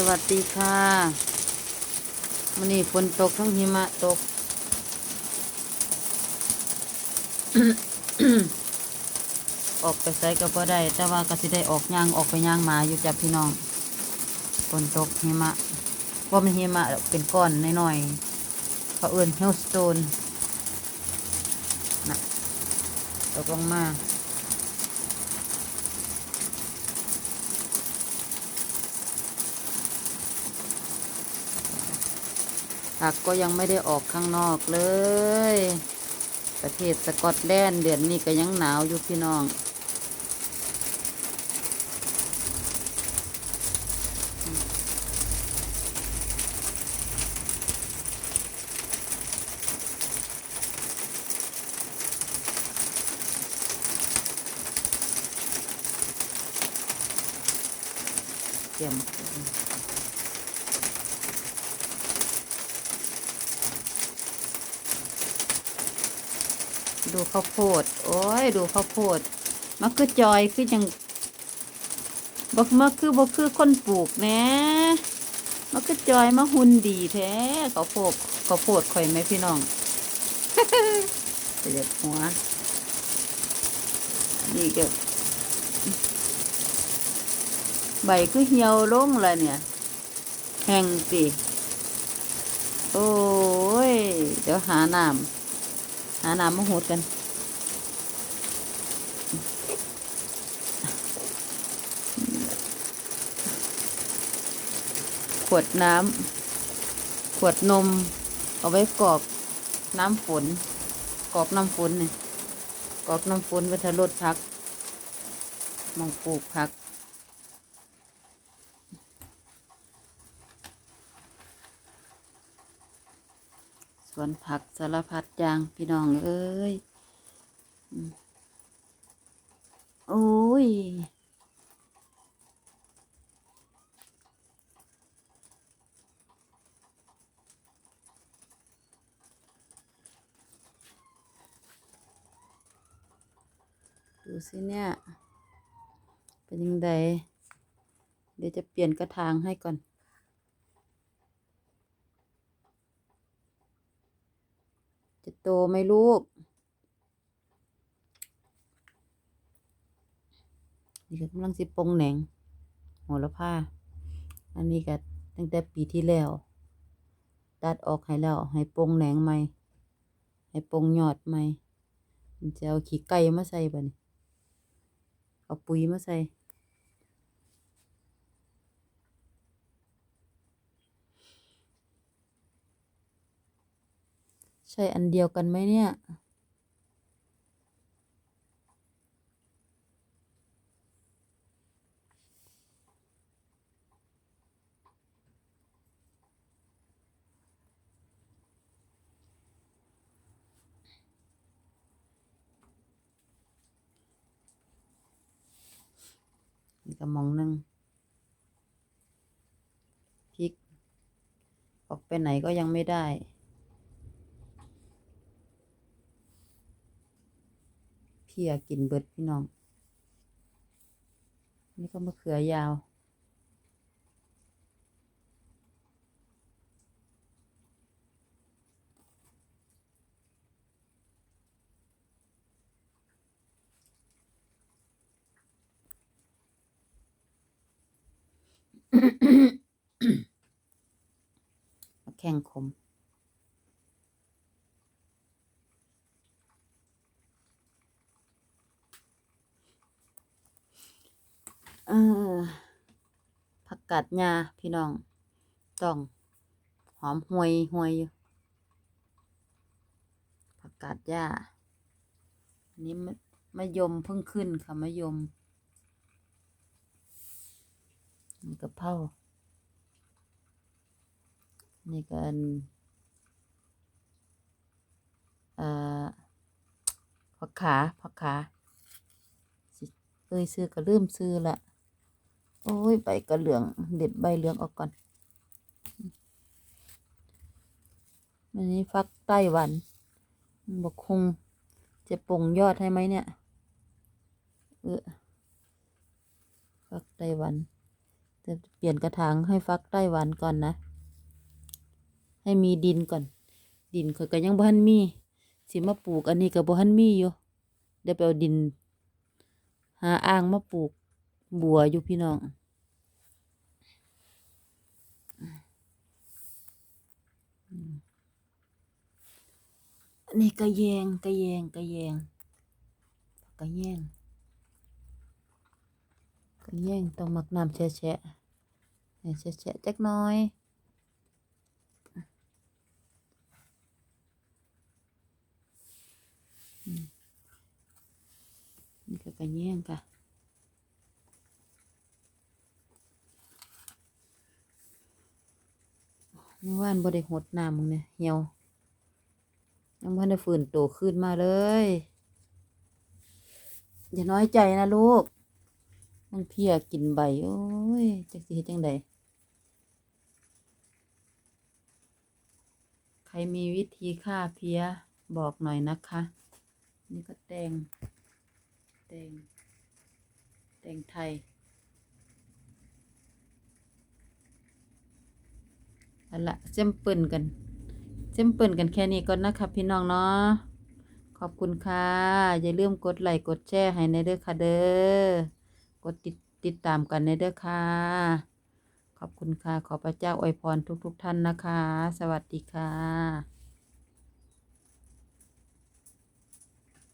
สวัสดีค่ะวันนี้ฝนตกทั้งหิมะตก ออกไปใส่ก็บ่ได้ แต่ว่าก็สิได้ออกย่างออกไปย่างหมาอยู่จับพี่น้องฝนตกหิมะว่ามันหิมะเป็นก้อนน้อยๆเขาเอื่นเฮลสโตนนะตกลงมา ผักก็ยังไม่ได้ออกข้างนอกเลย ประเทศสกอตแลนด์เดือนนี้ก็ยังหนาวอยู่พี่น้องเตรียม ดูข้าวโพด โอ้ย ดูข้าวโพดมันคือจอยคือจังบกมาคือบ่คือคนปลูกแนะมันคือจอยมาหุ่นดีแท้ข้าวโพดข้าวโพดข่อยไหมพี่น้องเสียดหัวนนี่ก็ใบคือเหี่ยวลงแล้วเนี่ย แห้งสิโอ้ย เดี๋ยวหาน้ำ หาน้ำมาหดกัน ขวดน้ำขวดนม เอาไว้กรอกน้ำฝนกรอกน้ำฝนเนี่ยกรอกน้ำฝนไว้ทะลดพักมองปลูกพัก วนผักสารพัดอย่างพี่น้องเอ้ยโอ้ยดูสิเนี่ย เป็นยังไงเดี๋ยวจะเปลี่ยนกระถางให้ก่อน จะโตไหมลูก นี่ก็กำลังสิปงแหนงโหระพาอันนี้ก็ตั้งแต่ปีที่แล้ว ตัดออกให้แล้ว ให้ปงแหนงใหม่ ให้ปงยอดใหม่จะเอาขี้ไก่มาใส่บ่นี่เอาปุ๋ยมาใส่ ใช่อันเดียวกันไหมเนี่ย นี่ก็หมองหนึ่งพริก ออกไปไหนก็ยังไม่ได้ เพียกินเบิดพี่น้อง นี่ก็มะเขือยาวมะแข่งขม เออผักกาดหญ้าพี่น้องต้อง หอมห่วยห่วยอยู่ผักกาดหญ้าอันนี้มะมะยมเพิ่งขึ้นค่ะมะยมนี่กะเพรานี่กันผักขาผักขาเอ้ยซื้อก็ลืมซื้อละ โอ้ยใบกระเหลือง เด็ดใบเหลืองออกก่อนอันนี้ฟักไต้หวันบอกคงจะปลงยอดให้ไหมเนี่ย เออฟักไต้หวัน จะเปลี่ยนกระถางให้ฟักไต้หวันก่อนนะ ให้มีดินก่อน ดินข่อยก็ยังบ่ทันมี สิมาปลูกอันนี้ก็บ่ทันมีอยู่ เดี๋ยวไปเอาดิน หาอ่างมาปลูกบัวอยู่พี่น้อง อันนี้กระแยงกระแยงกระแยงกระแยงกระแยงต้องหมักน้ำแฉะแฉะแฉะแฉะจักน้อยนี่ก็กระแยงค่ะเมื่อวานบ่ได้หดน้ำมึงเนี่ยเหี่ยว ยังไม่ได้ฝืนโตขึ้นมาเลย อย่าน้อยใจนะลูก มันเพียกินใบ โอ้ยจักสิเฮ็ดจังใดใครมีวิธีฆ่าเพียบอกหน่อยนะคะ นี่ก็แตง แตง แตงไทยเอาละเจมเปิลกัน เจมเปิลกันแค่นี้ก่อนนะครับพี่น้องเนาะขอบคุณค่ะ อย่าลืมกดไลค์กดแชร์ให้ในเด้อค่ะเด้อกดติดติดตามกันในเด้อค่ะ ขอบคุณค่ะ ขอพระเจ้าอวยพรทุกๆทท่านนะคะ สวัสดีค่ะ